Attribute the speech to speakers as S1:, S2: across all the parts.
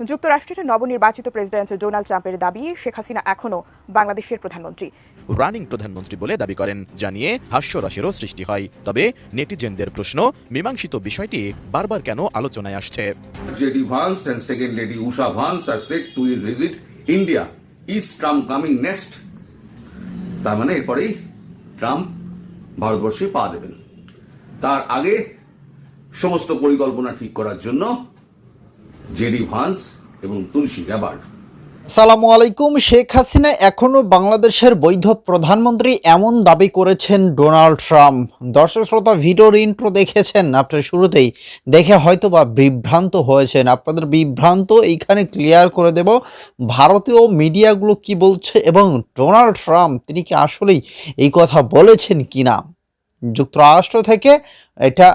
S1: যুক্তরাষ্ট্রের নবনির্বাচিত president Donald ট্রাম্পের দাবি শেখ হাসিনা এখনও বাংলাদেশের প্রধানমন্ত্রী
S2: রানিং প্রধানমন্ত্রী বলে দাবি করেন জানিয়ে হাস্যরসেরও সৃষ্টি হয় তবে নেটিজেনদের প্রশ্ন মীমাংসিত বিষয়টি বারবার কেন আলোচনায় আসছে
S3: JD Vance and second lady Usha Vance are said to visit India. Is Trump coming next? তার মানে এরপরেই ট্রাম্প ভারতবর্ষে পা দেবেন তার আগে সমস্ত পরিকল্পনা ঠিক করার জন্য জেডি ভান্স এবং তুলসী গ্যাবার্ড
S4: সালামু আলাইকুম, শেখ হাসিনা এখনও বাংলাদেশের বৈধ প্রধানমন্ত্রী এমন দাবি করেছেন ডোনাল্ড ট্রাম্প। দর্শক শ্রোতা, ভিডিওর ইন্ট্রো দেখেছেন, আপনার শুরুতেই দেখে হয়তো বা বিভ্রান্ত হয়েছেন। আপনাদের বিভ্রান্ত এইখানে ক্লিয়ার করে দেব, ভারতীয় মিডিয়াগুলো কি বলছে এবং ডোনাল্ড ট্রাম্প, তিনি কি আসলেই এই কথা বলেছেন কি না যুক্তরাষ্ট্র থেকে এটা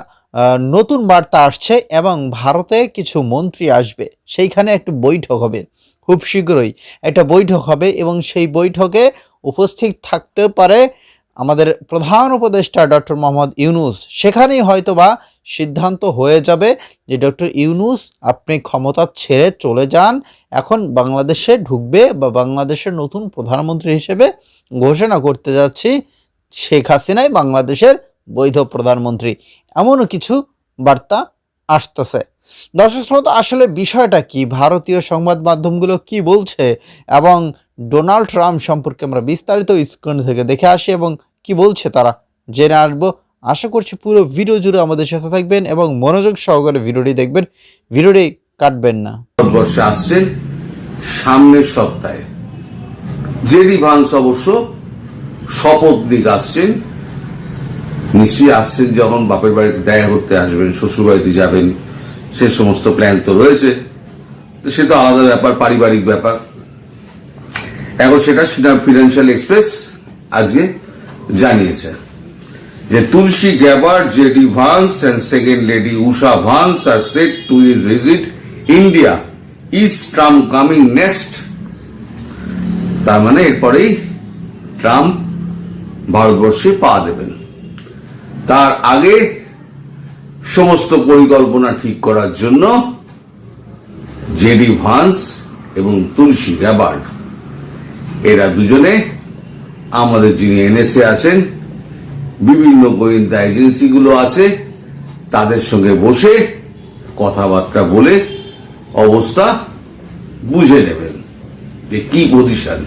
S4: নতুন বার্তা আসছে এবং ভারতে কিছু মন্ত্রী আসবে। সেইখানে একটু বৈঠক হবে। খুব শীঘ্রই একটা বৈঠক হবে এবং সেই বৈঠকে উপস্থিত থাকতে পারে আমাদের প্রধান উপদেষ্টা ডক্টর মোহাম্মদ ইউনুস। সেখানেই হয়তোবা সিদ্ধান্ত হয়ে যাবে যে ডক্টর ইউনুস, আপনি ক্ষমতা ছেড়ে চলে যান। এখন বাংলাদেশে ঢুকবে বা বাংলাদেশের নতুন প্রধানমন্ত্রী হিসেবে ঘোষণা করতে যাচ্ছি শেখ হাসিনাই বাংলাদেশের বৈধ প্রধানমন্ত্রী, এমনও কিছু বার্তা আসতেছে। দর্শক শ্রোতা, আসলে বিষয়টা কি? ভারতীয় সংবাদ মাধ্যমগুলো কি বলছে? এবং ডোনাল্ড ট্রাম্প সম্পর্কে আমরা বিস্তারিত স্ক্রিন থেকে দেখে আসি এবং কি বলছে তারা জেনে আসব। আশা করছি পুরো ভিডিও জুড়ে আমাদের সাথে থাকবেন এবং মনোযোগ সহকারে ভিডিওটি দেখবেন। ভিডিওটি কাটবেন না।
S3: ভারতবর্ষে আসছেন সামনের সপ্তাহে। জেডি ভান্স অবশ্য শপথ দিকে আসছেন। নিশ্চয়ই আসছেন যখন, বাপের বাড়িতে দেখা করতে আসবেন, শ্বশুর বাড়িতে যাবেন, সে সমস্ত প্ল্যান তো রয়েছে। সে তো আলাদা ব্যাপার, পারিবারিক ব্যাপার। এখন সেটা ফিনান্সিয়াল এক্সপ্রেস আজকে জানিয়েছে যে Tulsi Gabbard, JD Vance and second lady Usha Vance are set to visit India Is Trump coming next? তার মানে এরপরেই ট্রাম্প ভারতবর্ষে পা দেবেন। তার আগে সমস্ত পরিকল্পনা ঠিক করার জন্য জেডি ভান্স এবং তুলসী গ্যাবার্ড এরা দুজনে আমাদের যিনি এনএসএ আছেন, বিভিন্ন গোয়েন্দা এজেন্সিগুলো আছে, তাদের সঙ্গে বসে কথাবার্তা বলে অবস্থা বুঝে নেবেন যে কি পজিশন।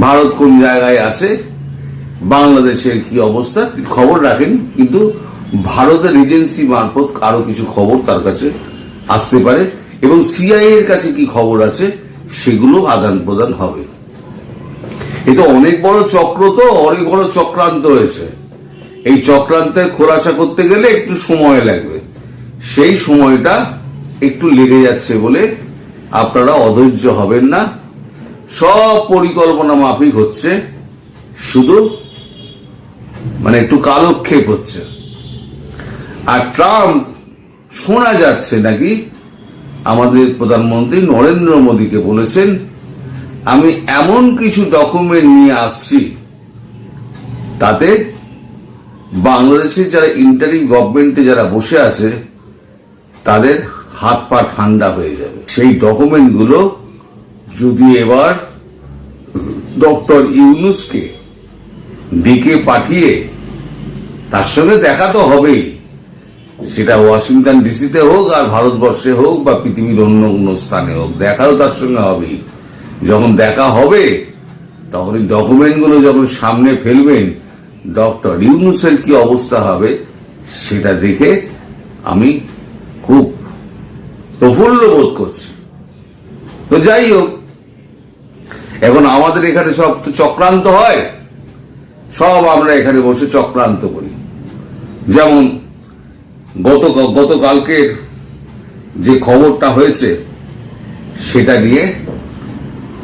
S3: ভারত কোন জায়গায় আছে বাংলাদেশের কি অবস্থা? খবর রাখেন, কিন্তু ভারতের এজেন্সি মারফত আরও কিছু খবর তার কাছে আসতে পারে। এবং সিআইএ এর কাছে কি খবর আছে, সেগুলো আদান প্রদান হবে। এটা অনেক বড় চক্র তো, অনেক বড় চক্রান্ত হয়েছে। এই চক্রান্তের খোলাসা করতে গেলে একটু সময় লাগবে। সেই সময়টা একটু লেগে যাচ্ছে বলে আপনারা অধৈর্য হবেন না। সব পরিকল্পনা মাফিক হচ্ছে। শুধু মানে একটু কালক্ষেপ হচ্ছে। আর ট্রাম্প শোনা যাচ্ছে নাকি? আমাদের প্রধানমন্ত্রী নরেন্দ্র মোদীকে বলেছেন, আমি এমন কিছু ডকুমেন্ট নিয়ে আসছি, তাতে বাংলাদেশের যারা ইন্টারিম গভর্নমেন্টে যারা বসে আছে, তাদের হাত পা ঠান্ডা হয়ে যাবে। সেই ডকুমেন্টগুলো যদি এবার ডক্টর ইউনুসকে ডেকে পাঠিয়ে তার সঙ্গে দেখা তো হবেই। সেটা ওয়াশিংটন ডিসিতে হোক আর ভারতবর্ষে হোক বা পৃথিবীর অন্য কোনো স্থানে হোক, দেখাও তার সঙ্গে হবেই। যখন দেখা হবে, তখন এই ডকুমেন্টগুলো যখন সামনে ফেলবেন, ডক্টর ইউনুসের কি অবস্থা হবে, সেটা দেখে আমি খুব প্রফুল্ল বোধ করছি। তো যাই হোক, এখন আমাদের এখানে সব তো চক্রান্ত হয়। সব আমরা এখানে বসে চক্রান্ত করি। যেমন গত গতকালকের যে খবরটা হয়েছে, সেটা নিয়ে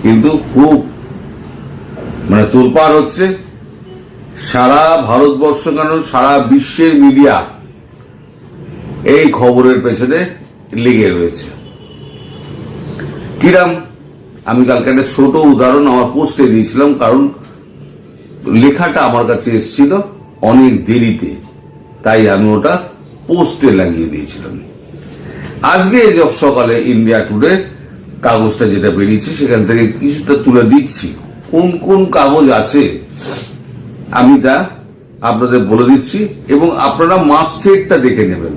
S3: কিন্তু খুব মানে তোলপাড় হচ্ছে। সারা ভারতবর্ষ কেন সারা বিশ্বের মিডিয়া এই খবরের পেছনে লেগে রয়েছে। কিরাম, আমি কালকে একটা ছোট উদাহরণ আমার পোস্টে দিয়েছিলাম, কারণ লেখাটা আমার কাছে এসেছিল অনেক দেরিতে। তাই আমি ওটা পোস্টে লাগিয়ে দিয়েছিলাম। আজকে সকালে ইন্ডিয়া টুডে কাগজটা যেটা বেরিয়েছে, সেখান থেকে কিছুটা তুলে দিচ্ছি। কোন কোন কাগজ আছে, আমি তা আপনাদের বলে দিচ্ছি এবং আপনারা মাস্টেডটা দেখে নেবেন।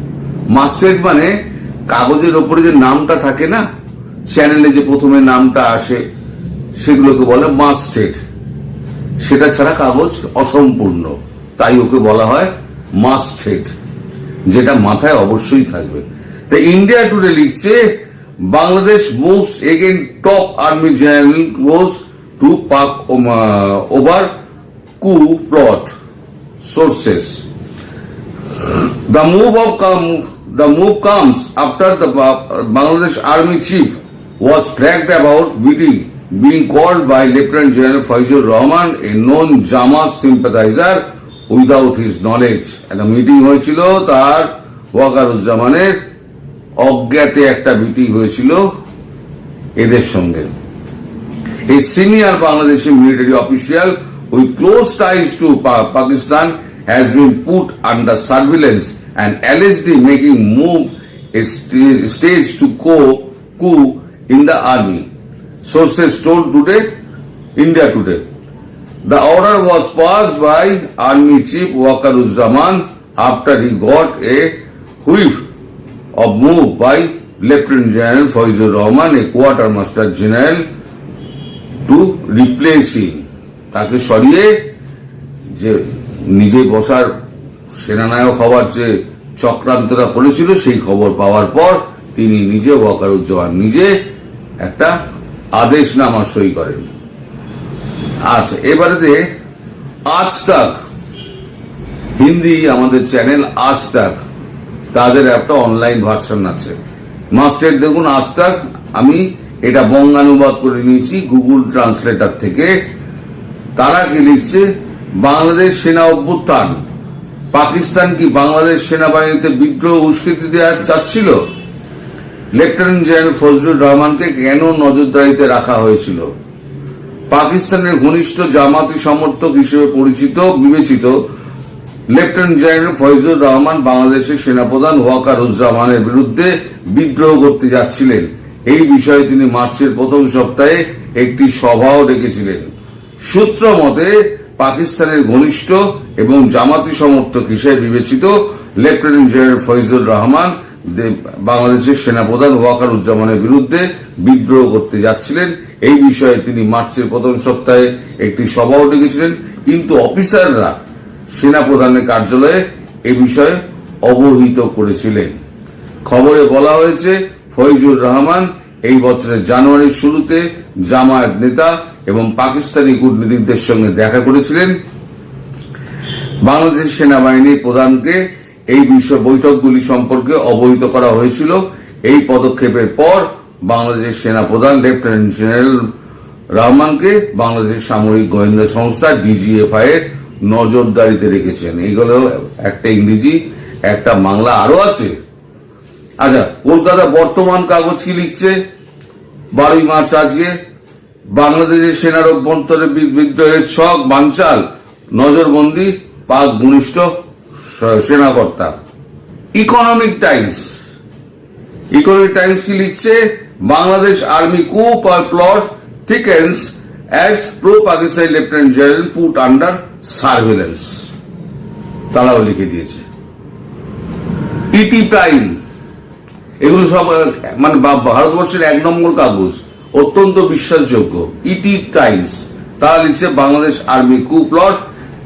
S3: মাস্টেড মানে কাগজের ওপরে যে নামটা থাকে না, চ্যানেলে যে প্রথমে নামটা আসে, সেগুলোকে বলে মাস্টেড সেটা ছাড়া কাগজ অসম্পূর্ণ। তাই ওকে বলা হয় মাস্টেড, যেটা মাথায় অবশ্যই থাকবে। তো ইন্ডিয়া টুডে লিখছে, Bangladesh moves again top army general goes to Pak over coup plot sources The move of come move comes after the Ba- Bangladesh Army chief was flagged about beating being called by Lieutenant General Faizur Rahman, a known Jama sympathizer, without his knowledge. একটা meeting হয়েছিল তার ওয়াকারুজ্জামানের অজ্ঞাতে একটা meeting হয়েছিল এদের সঙ্গে military official with close ties to Pa- Pakistan has been put under surveillance and allegedly making move a st- stage to coup, coup in the army. Sources told today, India Today. The order was passed by Army Chief Wakaruzaman after he got a whiff of move by Lieutenant General Faizur Rahman, a quartermaster general to to replacing তাকে সরিয়ে যে নিজে বসার সেনানায়ক হওয়ার যে চক্রান্তটা করেছিল সেই খবর পাওয়ার পর তিনি নিজে ওয়াকারুজ্জামান নিজে একটা আদেশনামা সই করেন। আচ্ছা এবারে আজ তাক, হিন্দি আমাদের চ্যানেল আজ তাক, তাদের একটা অনলাইন ভার্সন আছে। মাস্টার, দেখুন, আজ তাক, আমি এটা বঙ্গানুবাদ করে নিয়েছি গুগল ট্রান্সলেটার থেকে। তারা কি লিখছে, বাংলাদেশ সেনা অভ্যুত্থান। পাকিস্তান কি বাংলাদেশ সেনাবাহিনীতে বিদ্রোহ উস্কৃতি দেওয়া চাচ্ছিল? লেফটেন্যান্ট জেনারেল ফজলুর রহমানকে কেন নজরদারিতে রাখা হয়েছিল? পাকিস্তানের ঘনিষ্ঠ জামাতি সমর্থক হিসেবে পরিচিত, বিবেচিত লেফটেন্যান্ট জেনারেল ফয়জুর রহমান বাংলাদেশের সেনাপ্রধান ওয়াকারুজ্জামানের বিরুদ্ধে বিদ্রোহ করতে যাচ্ছিলেন। এই বিষয়ে তিনি মার্চের প্রথম সপ্তাহে একটি সভাও ডেকেছিলেন। সূত্র মতে, পাকিস্তানের ঘনিষ্ঠ এবং জামাতি সমর্থক হিসেবে বিবেচিত লেফটেন্যান্ট জেনারেল ফয়জুর রহমান বাংলাদেশের সেনাপ্রধান ওয়াকারুজ্জামানের বিরুদ্ধে বিদ্রোহ করতে যাচ্ছিলেন। এই বিষয়ে তিনি মার্চের প্রথম সপ্তাহে একটি সভাও ডেকেছিলেন। কিন্তু অফিসাররা সেনাপ্রধানের কার্যালয়ে এ বিষয়ে অবহিত করেছিলেন। খবরে বলা হয়েছে ফৈজুর রহমান এই বছরের জানুয়ারির শুরুতে জামায়াত নেতা এবং পাকিস্তানি কূটনীতিকদের সঙ্গে দেখা করেছিলেন। বাংলাদেশ সেনাবাহিনীর প্রধানকে এই বিশ্ব বৈঠকগুলি সম্পর্কে অবহিত করা হয়েছিল। এই পদক্ষেপের পর বাংলাদেশ সেনা প্রধান লেফটেন্যান্ট জেনারেল রহমানকে বাংলাদেশ সামরিক গোয়েন্দা সংস্থা ডিজিএফআই এর নজরদারিতে রেখেছেন। এইগুলো একটা ইংরেজি, একটা বাংলা আরও আছে। আচ্ছা কলকাতা বর্তমান কাগজ কি লিখছে? বারোই মার্চ আজকে, বাংলাদেশের সেনার অভ্যন্তরে বিদ্রোহের ছক, বানচাল, নজরবন্দি, পাক ঘনিষ্ঠ। সেনাকর্তা। ইকোনমিক টাইমস ইকোনমিক টাইমস কি লিখছে? Bangladesh army coup or plot thickens as pro Pakistani lieutenant general put under surveillance তারাও লিখে দিয়েছে। ইটি প্রাইম এগুলো সব মানে ভারতবর্ষের এক নম্বর কাগজ। অত্যন্ত বিশ্বাসযোগ্য। ইটি টাইমস তারা লিখছে, Bangladesh army coup plot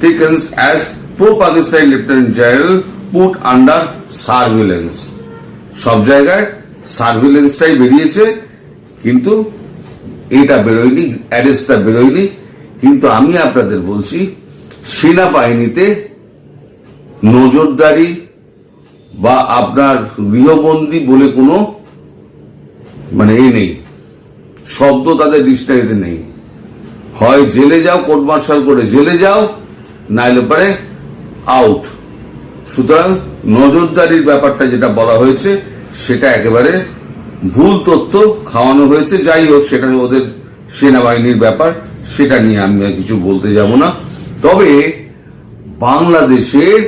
S3: thickens as pro Pakistani lieutenant general put under surveillance সব জায়গায় সার্ভিলেন্সটাই বেরিয়েছে, কিন্তু এটা বেরোয়নি অ্যারেস্টটা বেরোয়নি। কিন্তু আমি আপনাদের বলছি, সেনাবাহিনীতে নজরদারি বা আপনার গৃহবন্দী বলে কোনো মানে এ নেই। শব্দ তাদের ডিকশনারিতে নেই। হয় জেলে যাও, কোর্ট মার্শাল করে জেলে যাও, নাইলে পরে আউট সুতরাং নজরদারির ব্যাপারটা যেটা বলা হয়েছে, সেটা একেবারে ভুল তথ্য খাওয়ানো হয়েছে। যাই হোক, সেটা ওদের সেনাবাহিনীর ব্যাপার, সেটা নিয়ে আমি কিছু বলতে যাব না। তবে বাংলাদেশের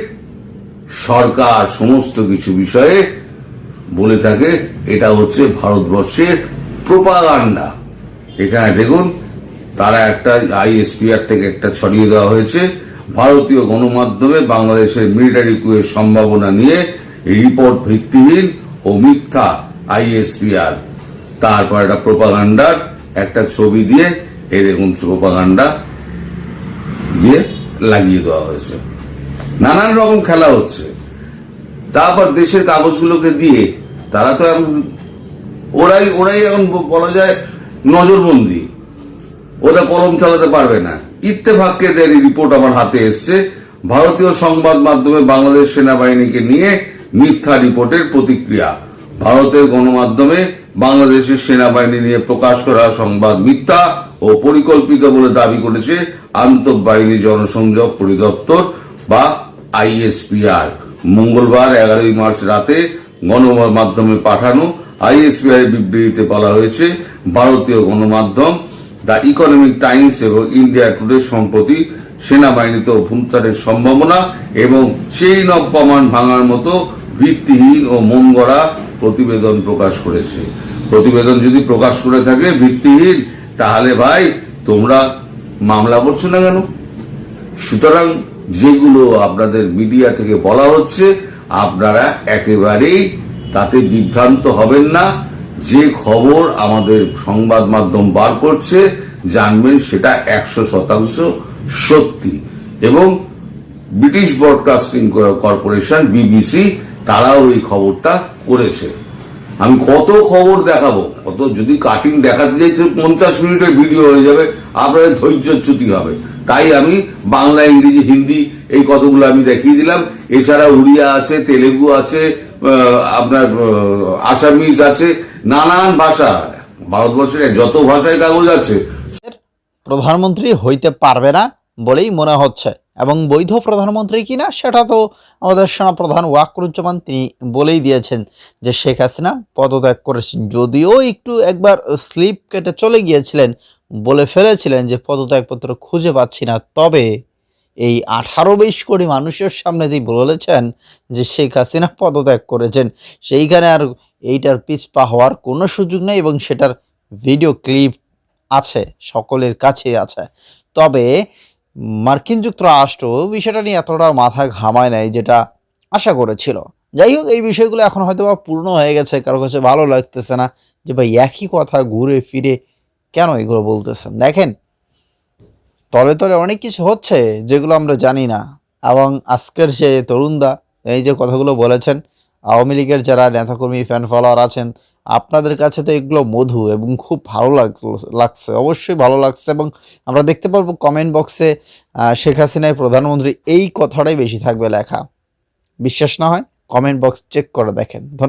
S3: সরকার সমস্ত কিছু বিষয়ে বলে থাকে, এটা হচ্ছে ভারতবর্ষের প্রোপাগান্ডা। এখানে দেখুন, তারা একটা আইএসপিআর থেকে একটা ছড়িয়ে দেওয়া হয়েছে। ভারতীয় গণমাধ্যমে বাংলাদেশের মিলিটারি কুয়ের সম্ভাবনা নিয়ে রিপোর্ট ভিত্তিহীন ও মিথ্যা আইএসপিআর তারপর একটা প্রোপাগান্ডার একটা ছবি দিয়ে, এই দেখুন প্রোপাগান্ডা দিয়ে লাগিয়ে দেওয়া হয়েছে। নানান রকম খেলা হচ্ছে। তারপর দেশের কাগজগুলোকে দিয়ে তারা তো এখন, ওরাই ওরাই এখন বলা যায় নজরবন্দি। ওরা কলম চালাতে পারবে না। ইত্তেফাককে দের রিপোর্ট আমার হাতে এসছে। ভারতীয় সংবাদ মাধ্যমে বাংলাদেশ সেনাবাহিনীকে নিয়ে মিথ্যা রিপোর্টের প্রতিক্রিয়া। ভারতের গণমাধ্যমে বাংলাদেশের সেনাবাহিনী নিয়ে প্রকাশ করা সংবাদ মিথ্যা ও পরিকল্পিত বলে দাবি করেছে আন্তঃবাহিনী জনসংযোগ পরিদপ্তর বা আইএসপিআর। মঙ্গলবার এগারোই মার্চ রাতে গণমাধ্যমে পাঠানো আইএসপিআর বিবৃতিতে বলা হয়েছে, ভারতীয় গণমাধ্যম দ্য ইকোনমিক টাইমস এবং ইন্ডিয়া টুডে সম্প্রতি সেনাবাহিনীতে অভ্যন্তরের সম্ভাবনা এবং সেই নব ভাঙার মতো ভিত্তিহীন ও মন গড়া প্রতিবেদন প্রকাশ করেছে। প্রতিবেদন যদি প্রকাশ করে থাকে ভিত্তিহীন, তাহলে ভাই তোমরা মামলা করছ না কেন? সুতরাং যেগুলো আপনাদের মিডিয়া থেকে বলা হচ্ছে, আপনারা একেবারেই তাতে বিভ্রান্ত হবেন না। যে খবর আমাদের সংবাদ মাধ্যম বার করছে, জানবেন সেটা একশো শতাংশ সত্যি। এবং ব্রিটিশ ব্রডকাস্টিং কর্পোরেশন, বিবিসি, তারাও এই খবরটা করেছে। আমি কত খবর দেখাবো? কত যদি কাটিং দেখাতে যাই পঞ্চাশ মিনিটের ভিডিও হয়ে যাবে, আপনাদের ধৈর্যচ্যুতি হবে। তাই আমি বাংলা, ইংরেজি, হিন্দি এই কতগুলো আমি দেখিয়ে দিলাম। এছাড়া উড়িয়া আছে, তেলেগু আছে আপনার আসামিজ আছে নানান ভাষা। ভারতবর্ষের যত ভাষায় কাগজ আছে।
S4: প্রধানমন্ত্রী হইতে পারবে না বলেই মনে হচ্ছে। এবং বৈধ প্রধানমন্ত্রী কিনা সেটা তো আমাদের সেনাপ্রধান ওয়াকরুজ্জামান তিনি বলেই দিয়েছেন যে শেখ হাসিনা পদত্যাগ করেছেন। যদিও একটু একবার স্লিপ কেটে চলে গিয়েছিলেন, বলে ফেলেছিলেন যে পদত্যাগপত্র খুঁজে পাচ্ছি না। তবে এই আঠারো বিশ কোটি মানুষের সামনে তিনি বলেছেন যে শেখ হাসিনা পদত্যাগ করেছেন। সেইখানে আর এইটার পিছপা হওয়ার কোনো সুযোগ নেই এবং সেটার ভিডিও ক্লিপ আছে, সকলের কাছে আছে। তবে মার্কিন যুক্তরাষ্ট্র বিষয়টা নিয়ে এতটা মাথা ঘামায় নাই যেটা আশা করেছিল। যাই হোক, এই বিষয়গুলো এখন হয়তো বা পূর্ণ হয়ে গেছে, কারও কাছে ভালো লাগতেছে না যে ভাই একই কথা ঘুরে ফিরে কেন এগুলো বলতেছেন? দেখেন তলে তলে অনেক কিছু হচ্ছে যেগুলো আমরা জানি না। এবং আজকের যে তরুণদা, এই যে কথাগুলো বলেছেন, আওয়ামী লীগের যারা নেতাকর্মী ফ্যান ফলোয়ার আছেন, আপনাদের কাছে তো এগুলো মধু এবং খুব ভালো লাগছে, অবশ্যই ভালো লাগছে এবং আমরা দেখতে পারব কমেন্ট বক্সে শেখ হাসিনায় প্রধানমন্ত্রী এই কথাটাই বেশি থাকবে লেখা। বিশ্বাস না হয় কমেন্ট বক্স চেক করে দেখেন। ধন্যবাদ।